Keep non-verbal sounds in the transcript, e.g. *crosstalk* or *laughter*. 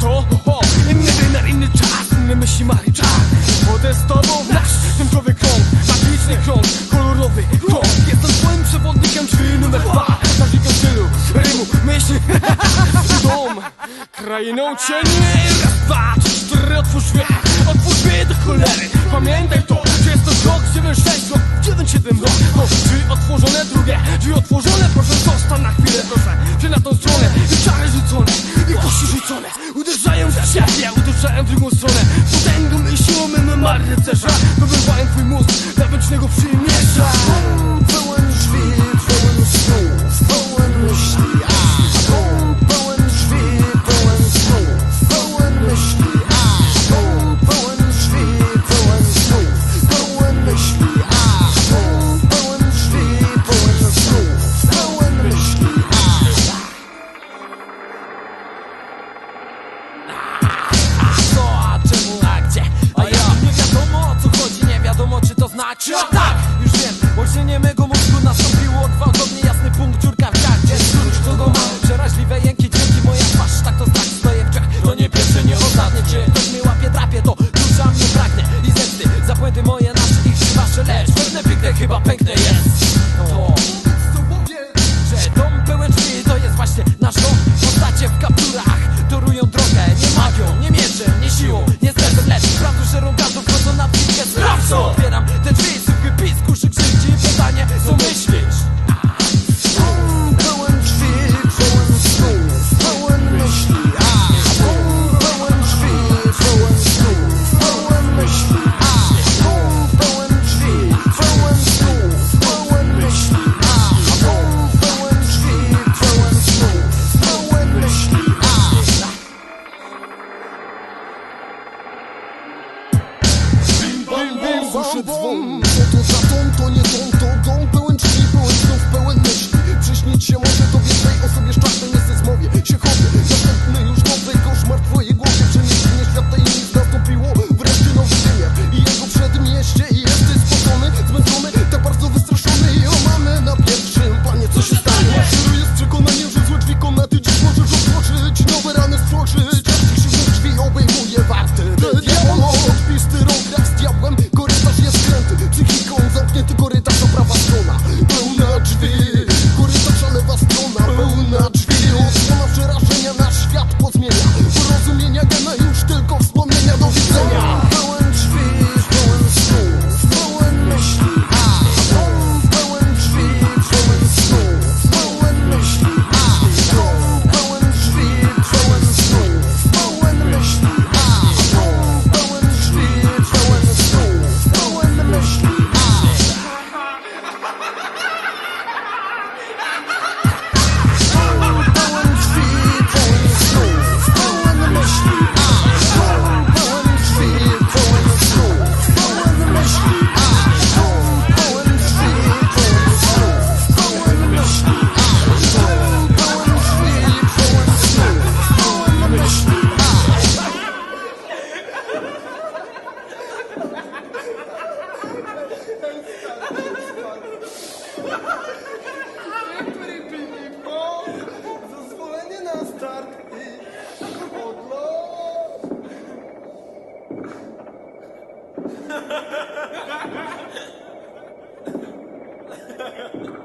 to bo Inny wymiar, inny czas, inne myśli ma i czas. Wodę z tobą, nasz tęczowy krąg Magiczny krąg, kolorowy krąg. Jestem twoim przewodnikiem, czyli numer dwa. Każdego stylu, rymu, myśli. *laughs* Dom, krainą cieni. Raz, dwa, trzy, cztery, otwórz mnie Otwórz mnie do cholery. Pamiętaj to, że jest to rok 7, 6, rok 9, 7, rok Drzwi otworzone, drugie drzwi otworzone rycerza Wymywałem twój mózg dla wiecznego przyjmie to znaczy atak! Ha ha ha!